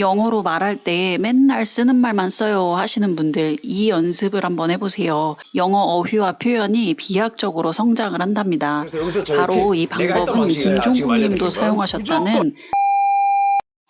영어로 말할 때 맨날 쓰는 말만 써요 하시는 분들 이 연습을 한번 해보세요. 영어 어휘와 표현이 비약적으로 성장을 한답니다. 바로 이 방법은 김종국님도 사용하셨다는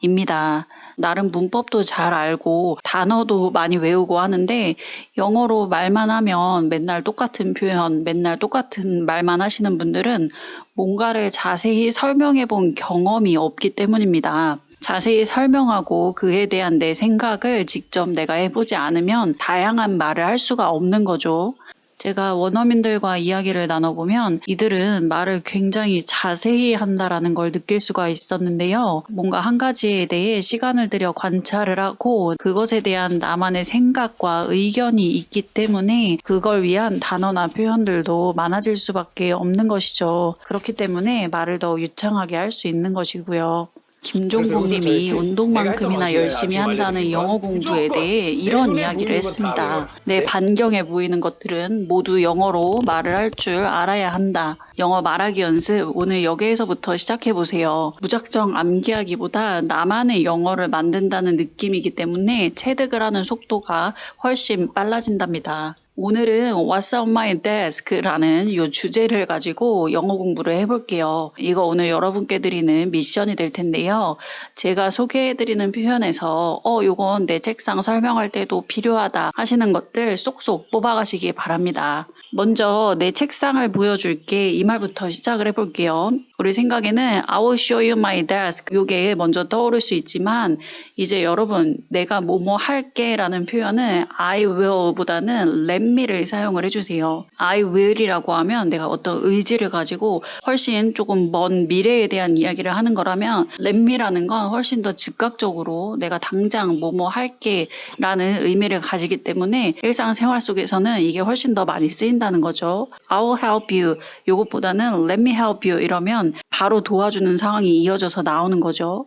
입니다. 나름 문법도 잘 알고 단어도 많이 외우고 하는데 영어로 말만 하면 맨날 똑같은 표현, 맨날 똑같은 말만 하시는 분들은 뭔가를 자세히 설명해 본 경험이 없기 때문입니다. 자세히 설명하고 그에 대한 내 생각을 직접 내가 해보지 않으면 다양한 말을 할 수가 없는 거죠. 제가 원어민들과 이야기를 나눠보면 이들은 말을 굉장히 자세히 한다라는 걸 느낄 수가 있었는데요. 뭔가 한 가지에 대해 시간을 들여 관찰을 하고 그것에 대한 나만의 생각과 의견이 있기 때문에 그걸 위한 단어나 표현들도 많아질 수밖에 없는 것이죠. 그렇기 때문에 말을 더 유창하게 할 수 있는 것이고요. 김종국님이 운동만큼이나 열심히. 한다는 영어 공부에 대해 내 이런 이야기를 했습니다. 내 네? 반경에 보이는 것들은 모두 영어로 말을 할 줄 알아야 한다. 영어 말하기 연습 오늘 여기에서부터 시작해 보세요. 무작정 암기하기보다 나만의 영어를 만든다는 느낌이기 때문에 체득을 하는 속도가 훨씬 빨라진답니다. 오늘은 What's on my desk라는 이 주제를 가지고 영어 공부를 해볼게요. 이거 오늘 여러분께 드리는 미션이 될 텐데요. 제가 소개해드리는 표현에서 어, 요건 내 책상 설명할 때도 필요하다 하시는 것들 쏙쏙 뽑아가시기 바랍니다. 먼저 내 책상을 보여줄게 이 말부터 시작을 해볼게요. 우리 생각에는 I will show you my desk 요게 먼저 떠오를 수 있지만 이제 여러분 내가 뭐 뭐 할게 라는 표현은 I will 보다는 let me를 사용을 해주세요. I will이라고 하면 내가 어떤 의지를 가지고 훨씬 조금 먼 미래에 대한 이야기를 하는 거라면 let me라는 건 훨씬 더 즉각적으로 내가 당장 뭐 뭐 할게 라는 의미를 가지기 때문에 일상생활 속에서는 이게 훨씬 더 많이 쓰인다는 거죠. I will help you 요것보다는 let me help you 이러면 바로 도와주는 상황이 이어져서 나오는 거죠.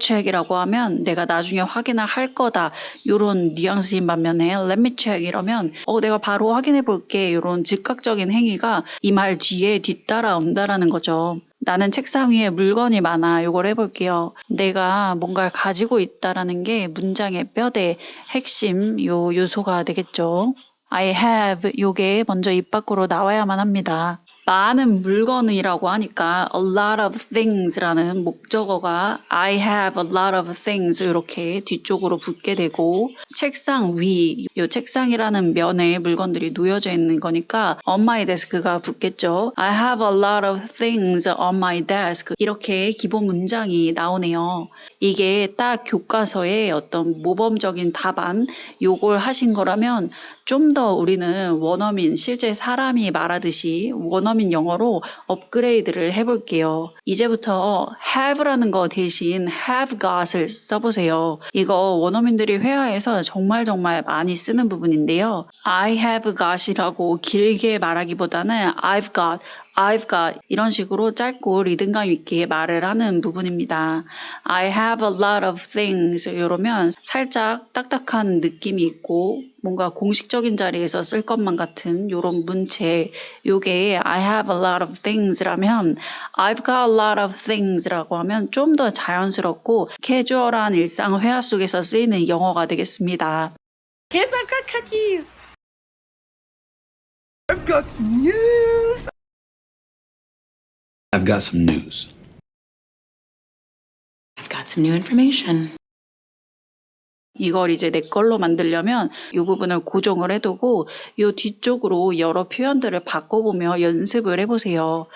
Check이라고 하면 내가 나중에 확인을 할 거다 요런 뉘앙스인 반면에 check 이러면 어 내가 바로 확인해 볼게 요런 즉각적인 행위가 이 말 뒤에 뒤따라온다라는 거죠. 나는 책상 위에 물건이 많아. 요걸 해볼게요. 내가 뭔가를 가지고 있다라는 게 문장의 뼈대, 핵심 요 요소가 되겠죠. I have 요게 먼저 입 밖으로 나와야만 합니다. 많은 물건이라고 하니까 a lot of things라는 목적어가 I have a lot of things 이렇게 뒤쪽으로 붙게 되고 책상 위, 요 책상이라는 면에 물건들이 놓여져 있는 거니까 on my desk가 붙겠죠. I have a lot of things on my desk 이렇게 기본 문장이 나오네요. 이게 딱 교과서의 어떤 모범적인 답안 요걸 하신 거라면 좀 더 우리는 원어민 실제 사람이 말하듯이 원어 민 영어로 업그레이드를 해볼게요. 이제부터 have라는 거 대신 have got을 써보세요. 이거 원어민들이 회화에서 정말 정말 많이 쓰는 부분인데요. I have got이라고 길게 말하기보다는 I've got I've got 이런 식으로 짧고 리듬감 있게 말을 하는 부분입니다. I have a lot of things 이러면 살짝 딱딱한 느낌이 있고 뭔가 공식적인 자리에서 쓸 것만 같은 이런 문체 요게 I have a lot of things라면 I've got a lot of things라고 하면 좀 더 자연스럽고 캐주얼한 일상 회화 속에서 쓰이는 영어가 되겠습니다. Kids, I've got cookies. I've got some news. I've got some news. I've got some new information. 이걸 이제 내 걸로 만들려면 이 부분을 고정을 해두고 이 뒤쪽으로 여러 표현들을 바꿔보며 연습을 해보세요.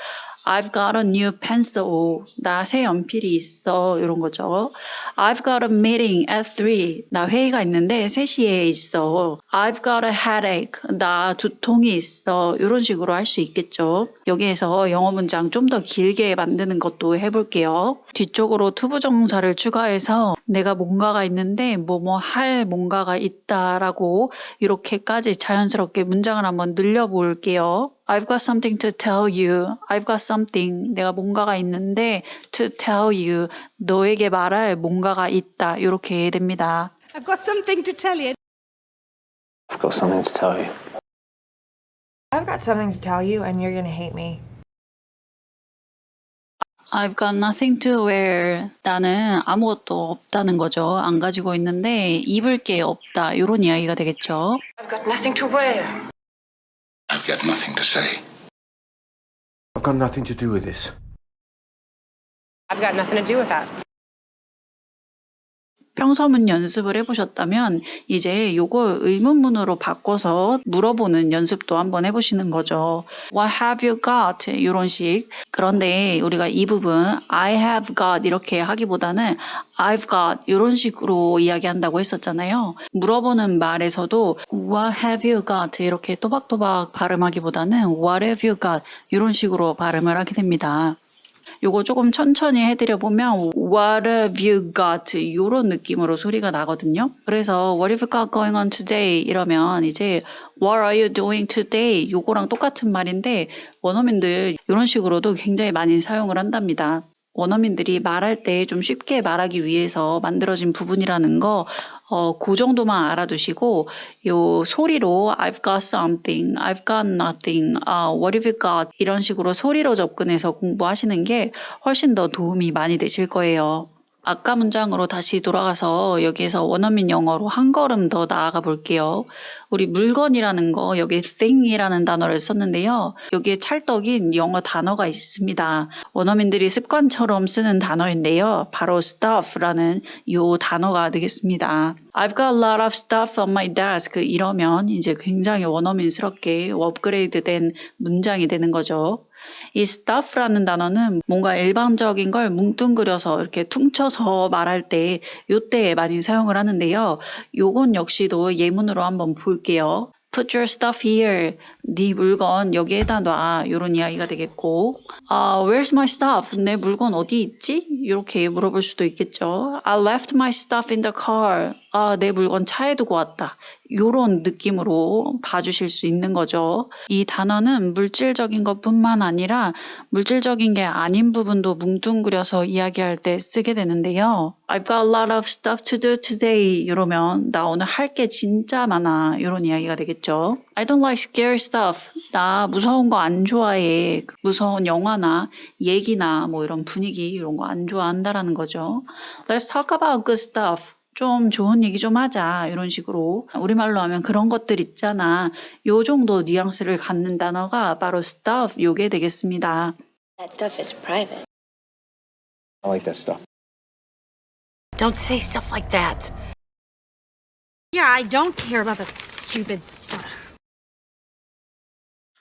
I've got a new pencil. 나 새 연필이 있어. 이런 거죠. I've got a meeting at 3. 나 회의가 있는데 3시에 있어. I've got a headache. 나 두통이 있어. 이런 식으로 할 수 있겠죠. 여기에서 영어 문장 좀 더 길게 만드는 것도 해볼게요. 뒤쪽으로 투부 정사를 추가해서 내가 뭔가가 있는데 뭐뭐 할 뭔가가 있다라고 이렇게까지 자연스럽게 문장을 한번 늘려볼게요. I've got something to tell you. I've got something. 내가 뭔가가 있는데 to tell you. 너에게 말할 뭔가가 있다. 이렇게 됩니다. I've got something to tell you. I've got something to tell you. I've got something to tell you, and you're gonna hate me. I've got nothing to wear. 나는 아무것도 없다는 거죠. 안 가지고 있는데 입을 게 없다. 이런 이야기가 되겠죠. I've got nothing to wear. I've got nothing to say. I've got nothing to do with this. I've got nothing to do with that. 평서문 연습을 해보셨다면 이제 요걸 의문문으로 바꿔서 물어보는 연습도 한번 해보시는 거죠. What have you got? 이런 식. 그런데 우리가 이 부분 I have got 이렇게 하기보다는 I've got 이런 식으로 이야기한다고 했었잖아요. 물어보는 말에서도 What have you got? 이렇게 또박또박 발음하기보다는 What have you got? 이런 식으로 발음을 하게 됩니다. 요거 조금 천천히 해드려 보면 What have you got? 요런 느낌으로 소리가 나거든요. 그래서 What have you got going on today? 이러면 이제 What are you doing today? 요거랑 똑같은 말인데 원어민들 이런 식으로도 굉장히 많이 사용을 한답니다. 원어민들이 말할 때 좀 쉽게 말하기 위해서 만들어진 부분이라는 거, 어, 그 정도만 알아두시고, 요 소리로 I've got something, I've got nothing, 아, what have you got? 이런 식으로 소리로 접근해서 공부하시는 게 훨씬 더 도움이 많이 되실 거예요. 아까 문장으로 다시 돌아가서 여기에서 원어민 영어로 한 걸음 더 나아가 볼게요. 우리 물건이라는 거 여기 thing이라는 단어를 썼는데요. 여기에 찰떡인 영어 단어가 있습니다. 원어민들이 습관처럼 쓰는 단어인데요. 바로 stuff라는 요 단어가 되겠습니다. I've got a lot of stuff on my desk 이러면 이제 굉장히 원어민스럽게 업그레이드된 문장이 되는 거죠. 이 stuff라는 단어는 뭔가 일반적인 걸 뭉뚱그려서 이렇게 퉁쳐서 말할 때 요때 많이 사용을 하는데요. 요건 역시도 예문으로 한번 볼게요. Put your stuff here. 네 물건 여기에다 놔. 이런 이야기가 되겠고, 아, Where's my stuff? 내 물건 어디 있지? 이렇게 물어볼 수도 있겠죠. I left my stuff in the car. 아, 내 물건 차에 두고 왔다. 요런 느낌으로 봐주실 수 있는 거죠. 이 단어는 물질적인 것뿐만 아니라 물질적인 게 아닌 부분도 뭉뚱그려서 이야기할 때 쓰게 되는데요. I've got a lot of stuff to do today. 이러면 나 오늘 할 게 진짜 많아. 이런 이야기가 되겠죠. I don't like scary stuff. 나 무서운 거 안 좋아해. 무서운 영화나 얘기나 뭐 이런 분위기 이런 거 안 좋아한다라는 거죠. Let's talk about good stuff. 좀 좋은 얘기 좀 하자. 이런 식으로. 우리말로 하면 그런 것들 있잖아. 요 정도 뉘앙스를 갖는 단어가 바로 stuff 요게 되겠습니다. That stuff is private. I like that stuff. Don't say stuff like that. Yeah, I don't care about that stupid stuff.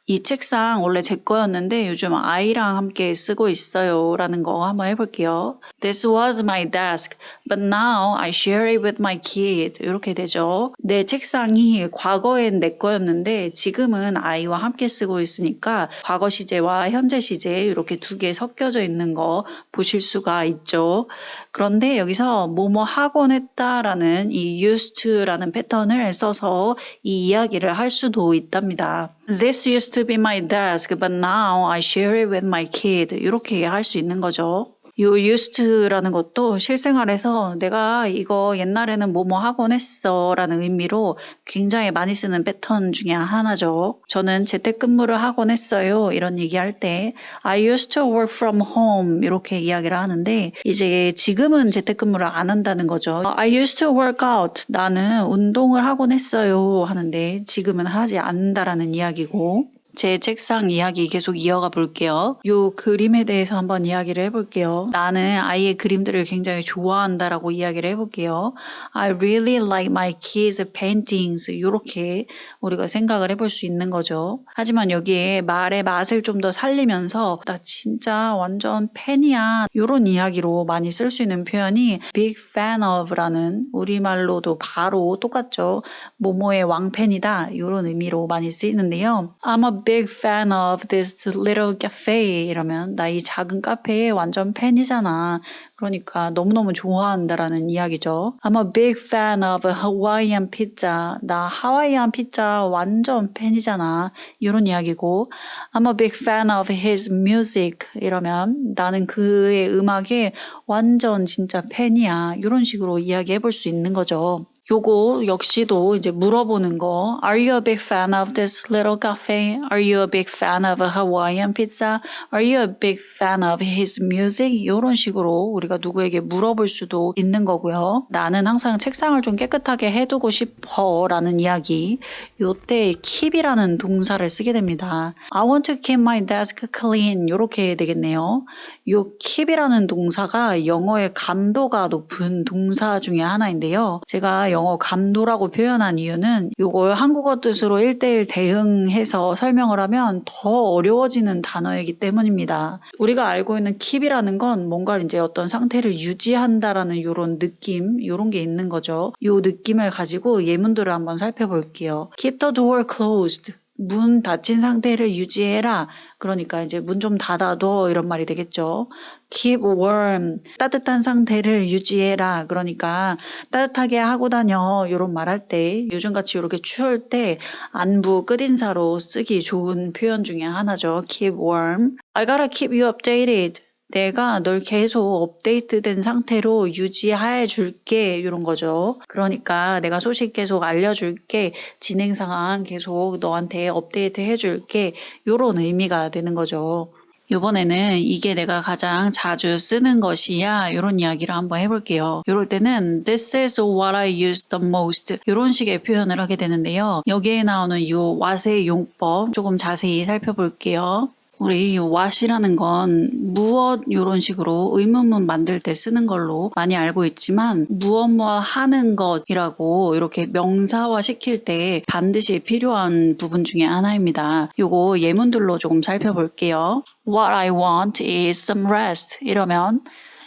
이 책상 원래 제 거였는데 요즘 아이랑 함께 쓰고 있어요. 라는 거 한번 해볼게요. This was my desk, but now I share it with my kid. 이렇게 되죠. 내 책상이 과거엔 내 거였는데 지금은 아이와 함께 쓰고 있으니까 과거 시제와 현재 시제 이렇게 두 개 섞여져 있는 거 보실 수가 있죠. 그런데 여기서 뭐뭐 하곤 했다라는 이 used to라는 패턴을 써서 이 이야기를 할 수도 있답니다. This used to be my desk, but now I share it with my kid. 이렇게 할 수 있는 거죠. 요 used라는 것도 실생활에서 내가 이거 옛날에는 뭐뭐 하곤 했어 라는 의미로 굉장히 많이 쓰는 패턴 중에 하나죠. 저는 재택근무를 하곤 했어요. 이런 얘기할 때 I used to work from home 이렇게 이야기를 하는데 이제 지금은 재택근무를 안 한다는 거죠. I used to work out 나는 운동을 하곤 했어요 하는데 지금은 하지 않는다라는 이야기고 제 책상 이야기 계속 이어가 볼게요. 요 그림에 대해서 한번 이야기를 해볼게요. 나는 아이의 그림들을 굉장히 좋아한다라고 이야기를 해볼게요. I really like my kids' paintings. 이렇게 우리가 생각을 해볼 수 있는 거죠. 하지만 여기에 말의 맛을 좀 더 살리면서 나 진짜 완전 팬이야. 이런 이야기로 많이 쓸 수 있는 표현이 big fan of라는 우리말로도 바로 똑같죠. 모모의 왕팬이다. 이런 의미로 많이 쓰이는데요. I'm a big fan of this little cafe 이러면 나 이 작은 카페의 완전 팬이잖아. 그러니까 너무너무 좋아한다라는 이야기죠. I'm a big fan of Hawaiian pizza. 나 하와이안 피자 완전 팬이잖아. 이런 이야기고 I'm a big fan of his music 이러면 나는 그의 음악에 완전 진짜 팬이야. 이런 식으로 이야기해 볼 수 있는 거죠. 요거 역시도 이제 물어보는 거. Are you a big fan of this little cafe? Are you a big fan of a Hawaiian pizza? Are you a big fan of his music? 이런 식으로 우리가 누구에게 물어볼 수도 있는 거고요. 나는 항상 책상을 좀 깨끗하게 해두고 싶어 라는 이야기. 요때 keep이라는 동사를 쓰게 됩니다. I want to keep my desk clean. 요렇게 되겠네요. 요 keep이라는 동사가 영어의 감도가 높은 동사 중에 하나인데요. 제가 영어 감도라고 표현한 이유는 이걸 한국어 뜻으로 1대1 대응해서 설명을 하면 더 어려워지는 단어이기 때문입니다. 우리가 알고 있는 keep이라는 건 뭔가 이제 어떤 상태를 유지한다라는 이런 느낌, 이런 게 있는 거죠. 이 느낌을 가지고 예문들을 한번 살펴볼게요. keep the door closed. 문 닫힌 상태를 유지해라. 그러니까 이제 문 좀 닫아둬 이런 말이 되겠죠. keep warm 따뜻한 상태를 유지해라. 그러니까 따뜻하게 하고 다녀 이런 말 할 때 요즘같이 이렇게 추울 때 안부 끝인사로 쓰기 좋은 표현 중에 하나죠. keep warm. I gotta keep you updated. 내가 널 계속 업데이트된 상태로 유지해 줄게 이런 거죠. 그러니까 내가 소식 계속 알려줄게 진행 상황 계속 너한테 업데이트 해줄게 이런 의미가 되는 거죠. 이번에는 이게 내가 가장 자주 쓰는 것이야 이런 이야기를 한번 해볼게요. 이럴 때는 This is what I use the most 이런 식의 표현을 하게 되는데요. 여기에 나오는 이 what의 용법 조금 자세히 살펴볼게요. 우리 이 what이라는 건 무엇 이런 식으로 의문문 만들 때 쓰는 걸로 많이 알고 있지만 무엇 무엇 하는 것이라고 이렇게 명사화 시킬 때 반드시 필요한 부분 중에 하나입니다. 요거 예문들로 조금 살펴볼게요. What I want is some rest 이러면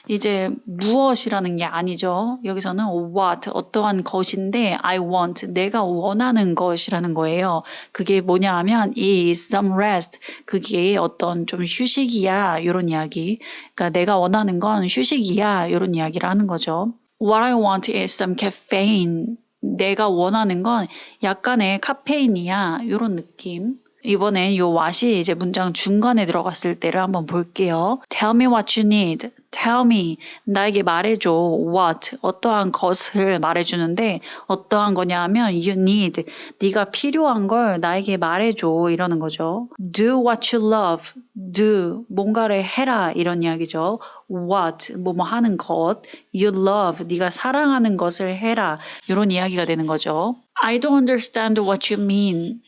이제 무엇이라는 게 아니죠. 여기서는 what 어떠한 것인데 I want 내가 원하는 것이라는 거예요. 그게 뭐냐 하면 is some rest 그게 어떤 좀 휴식이야 이런 이야기. 그러니까 내가 원하는 건 휴식이야 이런 이야기를 하는 거죠. What I want is some caffeine. 내가 원하는 건 약간의 카페인이야 이런 느낌. 이번엔 요 what이 이제 문장 중간에 들어갔을 때를 한번 볼게요. Tell me what you need. Tell me. 나에게 말해줘. What. 어떠한 것을 말해주는데 어떠한 거냐 하면 you need. 네가 필요한 걸 나에게 말해줘. 이러는 거죠. Do what you love. Do. 뭔가를 해라. 이런 이야기죠. What. 뭐뭐 하는 것. You love. 네가 사랑하는 것을 해라. 이런 이야기가 되는 거죠. I don't understand what you mean.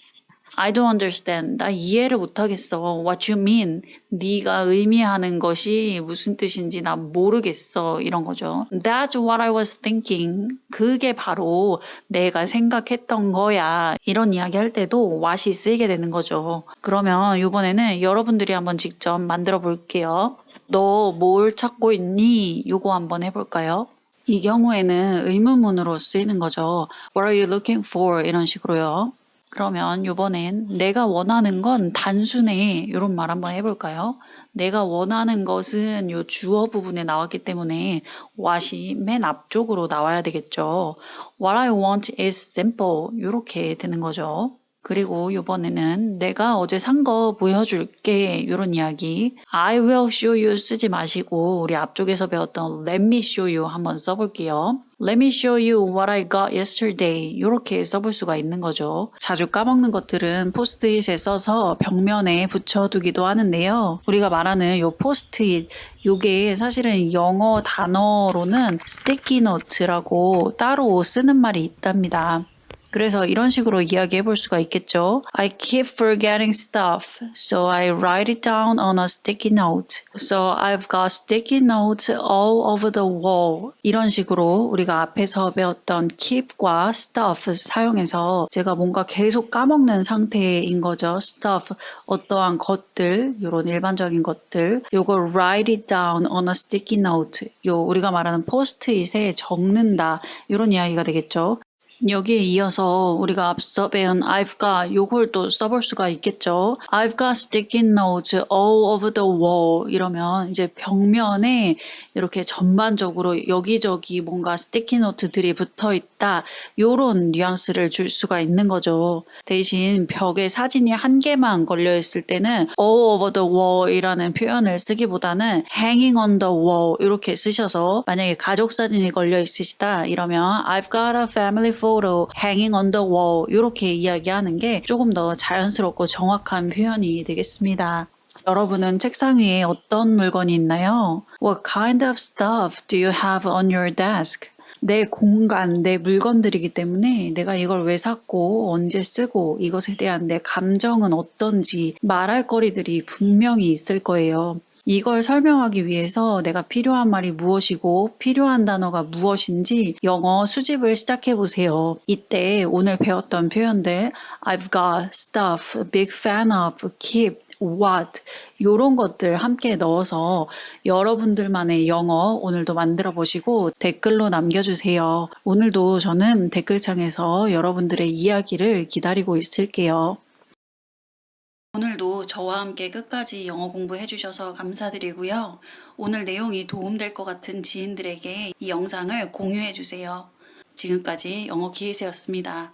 I don't understand. 나 이해를 못하겠어. What you mean? 네가 의미하는 것이 무슨 뜻인지 나 모르겠어. 이런 거죠. That's what I was thinking. 그게 바로 내가 생각했던 거야. 이런 이야기 할 때도 what이 쓰이게 되는 거죠. 그러면 이번에는 여러분들이 한번 직접 만들어 볼게요. 너 뭘 찾고 있니? 요거 한번 해볼까요? 이 경우에는 의문문으로 쓰이는 거죠. What are you looking for? 이런 식으로요. 그러면 이번엔 내가 원하는 건 단순해 이런 말 한번 해볼까요? 내가 원하는 것은 요 주어 부분에 나왔기 때문에 what이 맨 앞쪽으로 나와야 되겠죠. What I want is simple 이렇게 되는 거죠. 그리고 이번에는 내가 어제 산 거 보여줄게 이런 이야기 I will show you 쓰지 마시고 우리 앞쪽에서 배웠던 let me show you 한번 써볼게요. Let me show you what I got yesterday 이렇게 써볼 수가 있는 거죠. 자주 까먹는 것들은 포스트잇에 써서 벽면에 붙여두기도 하는데요. 우리가 말하는 요 포스트잇 요게 사실은 영어 단어로는 sticky note라고 따로 쓰는 말이 있답니다. 그래서 이런 식으로 이야기해 볼 수가 있겠죠. I keep forgetting stuff, so I write it down on a sticky note. So I've got sticky notes all over the wall. 이런 식으로 우리가 앞에서 배웠던 keep과 stuff 사용해서 제가 뭔가 계속 까먹는 상태인 거죠. stuff, 어떠한 것들, 이런 일반적인 것들. 요거 write it down on a sticky note. 요 우리가 말하는 포스트잇에 적는다. 이런 이야기가 되겠죠. 여기에 이어서 우리가 앞서 배운 I've got 요걸 또 써볼 수가 있겠죠. I've got sticky notes all over the wall 이러면 이제 벽면에 이렇게 전반적으로 여기저기 뭔가 스티키 노트들이 붙어 있다. 있다. 요런 뉘앙스를 줄 수가 있는 거죠. 대신 벽에 사진이 한 개만 걸려 있을 때는 all over the wall이라는 표현을 쓰기보다는 hanging on the wall 이렇게 쓰셔서 만약에 가족 사진이 걸려 있으시다 이러면 I've got a family photo hanging on the wall 이렇게 이야기하는 게 조금 더 자연스럽고 정확한 표현이 되겠습니다. 여러분은 책상 위에 어떤 물건이 있나요? What kind of stuff do you have on your desk? 내 공간, 내 물건들이기 때문에 내가 이걸 왜 샀고 언제 쓰고 이것에 대한 내 감정은 어떤지 말할 거리들이 분명히 있을 거예요. 이걸 설명하기 위해서 내가 필요한 말이 무엇이고 필요한 단어가 무엇인지 영어 수집을 시작해 보세요. 이때 오늘 배웠던 표현들 I've got, stuff, big fan of, keep, what 요런 것들 함께 넣어서 여러분들만의 영어 오늘도 만들어 보시고 댓글로 남겨주세요. 오늘도 저는 댓글창에서 여러분들의 이야기를 기다리고 있을게요. 오늘도 저와 함께 끝까지 영어 공부해 주셔서 감사드리고요. 오늘 내용이 도움될 것 같은 지인들에게 이 영상을 공유해 주세요. 지금까지 영어 기회세였습니다.